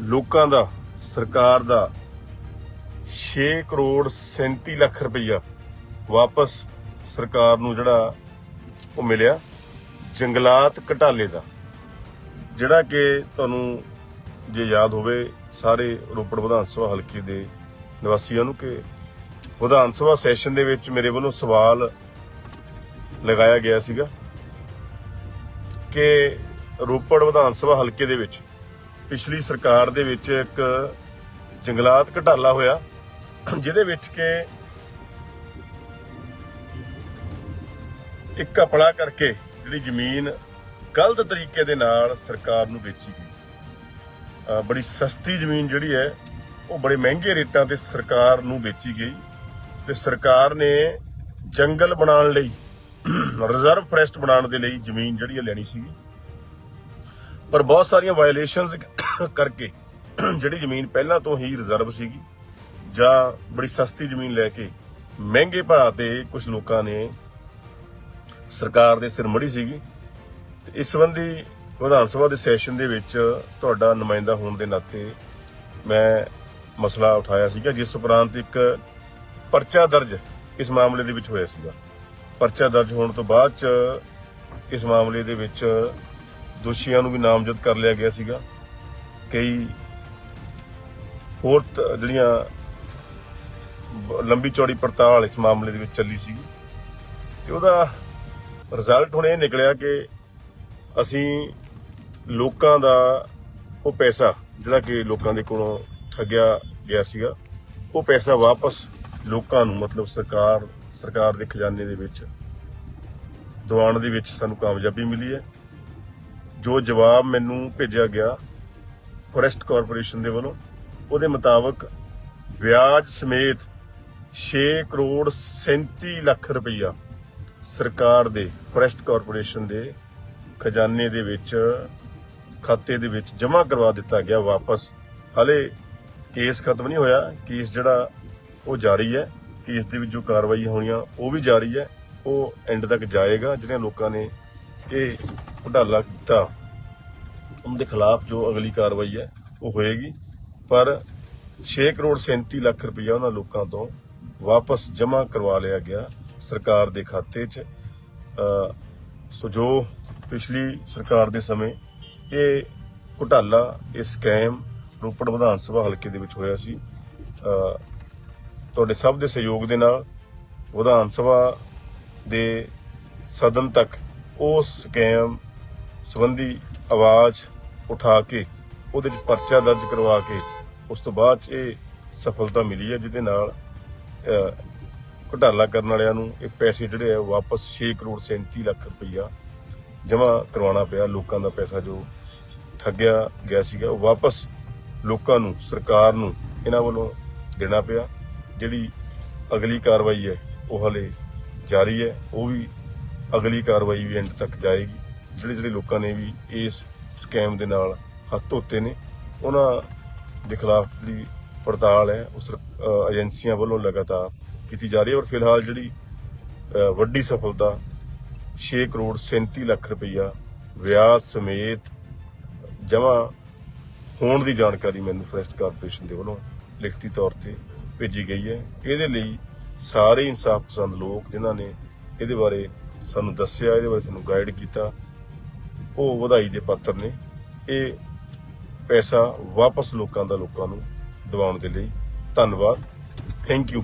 ਲੋਕਾਂ ਦਾ, ਸਰਕਾਰ ਦਾ 6 ਕਰੋੜ 37 ਲੱਖ ਰੁਪਈਆ ਵਾਪਸ ਸਰਕਾਰ ਨੂੰ ਜਿਹੜਾ ਉਹ ਮਿਲਿਆ, ਜੰਗਲਾਤ ਘਟਾਲੇ ਦਾ। ਜਿਹੜਾ ਕਿ ਤੁਹਾਨੂੰ ਜੇ ਯਾਦ ਹੋਵੇ, ਸਾਰੇ ਰੋਪੜ ਵਿਧਾਨ ਸਭਾ ਹਲਕੇ ਦੇ ਨਿਵਾਸੀਆਂ ਨੂੰ ਕਿ ਵਿਧਾਨ ਸਭਾ ਸੈਸ਼ਨ ਦੇ ਵਿੱਚ ਮੇਰੇ ਵੱਲੋਂ ਸਵਾਲ ਲਗਾਇਆ ਗਿਆ ਸੀਗਾ ਕਿ ਰੋਪੜ ਵਿਧਾਨ ਸਭਾ ਹਲਕੇ ਦੇ ਵਿੱਚ ਪਿਛਲੀ ਸਰਕਾਰ ਦੇ ਵਿੱਚ ਇੱਕ ਜੰਗਲਾਤ ਘਟਾਲਾ ਹੋਇਆ, ਜਿਹਦੇ ਵਿੱਚ ਕਿ ਇੱਕ ਕਪੜਾ ਕਰਕੇ ਜਿਹੜੀ ਜ਼ਮੀਨ ਗਲਤ ਤਰੀਕੇ ਦੇ ਨਾਲ ਸਰਕਾਰ ਨੂੰ ਵੇਚੀ ਗਈ। ਬੜੀ ਸਸਤੀ ਜ਼ਮੀਨ ਜਿਹੜੀ ਹੈ, ਉਹ ਬੜੇ ਮਹਿੰਗੇ ਰੇਟਾਂ ਤੇ ਸਰਕਾਰ ਨੂੰ ਵੇਚੀ ਗਈ ਤੇ ਸਰਕਾਰ ਨੇ ਜੰਗਲ ਬਣਾਉਣ ਲਈ, ਰਿਜ਼ਰਵ ਫੋਰੈਸਟ ਬਣਾਉਣ ਦੇ ਲਈ ਜ਼ਮੀਨ ਜਿਹੜੀ ਹੈ ਲੈਣੀ ਸੀਗੀ। ਪਰ ਬਹੁਤ ਸਾਰੀਆਂ ਵਾਇਲੇਸ਼ਨਸ ਕਰਕੇ ਜਿਹੜੀ ਜ਼ਮੀਨ ਪਹਿਲਾਂ ਤੋਂ ਹੀ ਰਿਜ਼ਰਵ ਸੀਗੀ ਜਾਂ ਬੜੀ ਸਸਤੀ ਜ਼ਮੀਨ ਲੈ ਕੇ ਮਹਿੰਗੇ ਭਾਅ ਤੇ ਕੁਝ ਲੋਕਾਂ ਨੇ ਸਰਕਾਰ ਦੇ ਸਿਰ ਮੜੀ ਸੀਗੀ ਤੇ ਇਸ ਸੰਬੰਧੀ ਵਿਧਾਨ ਸਭਾ ਦੇ ਸੈਸ਼ਨ ਦੇ ਵਿੱਚ ਤੁਹਾਡਾ ਨੁਮਾਇੰਦਾ ਹੋਣ ਦੇ ਨਾਤੇ ਮੈਂ ਮਸਲਾ ਉਠਾਇਆ ਸੀਗਾ, ਜਿਸ ਉਪਰੰਤ ਇੱਕ ਪਰਚਾ ਦਰਜ ਇਸ ਮਾਮਲੇ ਦੇ ਵਿੱਚ ਹੋਇਆ ਸੀਗਾ। ਪਰਚਾ ਦਰਜ ਹੋਣ ਤੋਂ ਬਾਅਦ ਚ ਇਸ ਮਾਮਲੇ ਦੇ ਵਿੱਚ ਦੋਸ਼ੀਆਂ ਨੂੰ ਵੀ ਨਾਮਜ਼ਦ ਕਰ ਲਿਆ ਗਿਆ ਸੀਗਾ। ਕਈ ਹੋਰ ਜਿਹੜੀਆਂ ਲੰਬੀ ਚੌੜੀ ਪੜਤਾਲ ਇਸ ਮਾਮਲੇ ਦੇ ਵਿੱਚ ਚੱਲੀ ਸੀ ਤੇ ਉਹਦਾ ਰਿਜ਼ਲਟ ਹੁਣ ਇਹ ਨਿਕਲਿਆ ਕਿ ਅਸੀਂ ਲੋਕਾਂ ਦਾ ਉਹ ਪੈਸਾ, ਜਿਹੜਾ ਕਿ ਲੋਕਾਂ ਦੇ ਕੋਲੋਂ ਠੱਗਿਆ ਗਿਆ ਸੀਗਾ, ਉਹ ਪੈਸਾ ਵਾਪਸ ਲੋਕਾਂ ਨੂੰ, ਮਤਲਬ ਸਰਕਾਰ ਸਰਕਾਰ ਦੇ ਖਜ਼ਾਨੇ ਦੇ ਵਿੱਚ ਦਵਾਉਣ ਦੇ ਵਿੱਚ ਸਾਨੂੰ ਕਾਮਯਾਬੀ ਮਿਲੀ ਹੈ। ਜੋ ਜਵਾਬ ਮੈਨੂੰ ਭੇਜਿਆ ਗਿਆ ਫੋਰੈਸਟ ਕਾਰਪੋਰੇਸ਼ਨ ਦੇ ਵੱਲੋਂ, ਉਹਦੇ ਮੁਤਾਬਕ ਵਿਆਜ ਸਮੇਤ 6 ਕਰੋੜ 37 ਲੱਖ ਰੁਪਈਆ ਸਰਕਾਰ ਦੇ, ਫੋਰੈਸਟ ਕਾਰਪੋਰੇਸ਼ਨ ਦੇ ਖਜ਼ਾਨੇ ਦੇ ਵਿੱਚ, ਖਾਤੇ ਦੇ ਵਿੱਚ ਜਮ੍ਹਾਂ ਕਰਵਾ ਦਿੱਤਾ ਗਿਆ ਵਾਪਸ। ਹਲੇ ਕੇਸ ਖਤਮ ਨਹੀਂ ਹੋਇਆ, ਕੇਸ ਜਿਹੜਾ ਉਹ ਜਾਰੀ ਹੈ, ਕੇਸ ਦੇ ਵਿੱਚ ਜੋ ਕਾਰਵਾਈ ਹੋਣੀਆਂ ਉਹ ਵੀ ਜਾਰੀ ਹੈ, ਉਹ ਐਂਡ ਤੱਕ ਜਾਏਗਾ, ਜਿਹੜਿਆਂ ਲੋਕਾਂ ਨੇ ਇਹ ਘੁਟਾਲਾ ਕੀਤਾ। ਉਹਨਾਂ ਦੇ ਖਿਲਾਫ ਜੋ ਅਗਲੀ ਕਾਰਵਾਈ ਹੈ, ਉਹ ਹੋਏਗੀ। ਪਰ 6 ਕਰੋੜ 37 ਲੱਖ ਰੁਪਇਆ ਉਹਨਾਂ ਲੋਕਾਂ ਤੋਂ ਵਾਪਸ ਜਮ੍ਹਾਂ ਕਰਵਾ ਲਿਆ ਗਿਆ ਸਰਕਾਰ ਦੇ ਖਾਤੇ 'ਚ। ਸੋ ਜੋ ਪਿਛਲੀ ਸਰਕਾਰ ਦੇ ਸਮੇਂ ਇਹ ਘੁਟਾਲਾ ਇਹ ਸਕੈਮ ਰੋਪੜ ਵਿਧਾਨ ਸਭਾ ਹਲਕੇ ਦੇ ਵਿੱਚ ਹੋਇਆ ਸੀ। ਤੁਹਾਡੇ ਸਭ ਦੇ ਸਹਿਯੋਗ ਦੇ ਨਾਲ ਵਿਧਾਨ ਸਭਾ ਦੇ ਸਦਨ ਤੱਕ ਉਸ ਸਕੈਮ ਸੰਬੰਧੀ ਆਵਾਜ਼ ਉਠਾ ਕੇ ਉਹਦੇ 'ਚ ਪਰਚਾ ਦਰਜ ਕਰਵਾ ਕੇ ਉਸ ਤੋਂ ਬਾਅਦ 'ਚ ਇਹ ਸਫਲਤਾ ਮਿਲੀ ਹੈ ਜਿਹਦੇ ਨਾਲ ਅਹ, ਘੁਟਾਲਾ ਕਰਨ ਵਾਲਿਆਂ ਨੂੰ ਇਹ ਪੈਸੇ ਜਿਹੜੇ ਆ ਵਾਪਸ 6 ਕਰੋੜ 37 ਲੱਖ ਰੁਪਈਆ ਜਮ੍ਹਾਂ ਕਰਵਾਉਣਾ ਪਿਆ ਲੋਕਾਂ ਦਾ ਪੈਸਾ ਜੋ ਠੱਗਿਆ ਗਿਆ ਸੀਗਾ ਉਹ ਵਾਪਸ ਲੋਕਾਂ ਨੂੰ ਸਰਕਾਰ ਨੂੰ ਇਹਨਾਂ ਵੱਲੋਂ ਦੇਣਾ ਪਿਆ ਜਿਹੜੀ ਅਗਲੀ ਕਾਰਵਾਈ ਹੈ ਉਹ ਹਲੇ ਜਾਰੀ ਹੈ ਉਹ ਵੀ ਅਗਲੀ ਕਾਰਵਾਈ ਵੀ ਐਂਡ ਤੱਕ ਜਾਏਗੀ। ਜਿਹੜੇ ਜਿਹੜੇ ਲੋਕਾਂ ਨੇ ਵੀ ਇਸ ਸਕੈਮ ਦੇ ਨਾਲ ਹੱਥ ਧੋਤੇ ਨੇ ਉਹਨਾਂ ਦੇ ਖਿਲਾਫ ਜਿਹੜੀ ਪੜਤਾਲ ਹੈ ਉਸ ਅਹ, ਏਜੰਸੀਆਂ ਵੱਲੋਂ ਲਗਾਤਾਰ ਕੀਤੀ ਜਾ ਰਹੀ ਹੈ ਔਰ ਫਿਲਹਾਲ ਜਿਹੜੀ ਵੱਡੀ ਸਫਲਤਾ 6 ਕਰੋੜ 37 ਲੱਖ ਰੁਪਈਆ ਵਿਆਜ ਸਮੇਤ ਜਮ੍ਹਾਂ ਹੋਣ ਦੀ ਜਾਣਕਾਰੀ ਮੈਨੂੰ ਫੋਰੈਸਟ ਕਾਰਪੋਰੇਸ਼ਨ ਦੇ ਵੱਲੋਂ ਲਿਖਤੀ ਤੌਰ ਤੇ ਭੇਜੀ ਗਈ ਹੈ। ਇਹਦੇ ਲਈ ਸਾਰੇ ਇਨਸਾਫ ਪਸੰਦ ਲੋਕ ਜਿਨ੍ਹਾਂ ਨੇ ਇਹਦੇ ਬਾਰੇ ਸਾਨੂੰ ਦੱਸਿਆ ਇਹਦੇ ਬਾਰੇ ਸਾਨੂੰ ਗਾਈਡ ਕੀਤਾ ਉਹ ਵਧਾਈ ਦੇ ਪਾਤਰ ਨੇ। ਇਹ ਪੈਸਾ ਵਾਪਸ ਲੋਕਾਂ ਦਾ ਲੋਕਾਂ ਨੂੰ ਦਿਵਾਉਣ ਦੇ ਲਈ ਧੰਨਵਾਦ। Thank you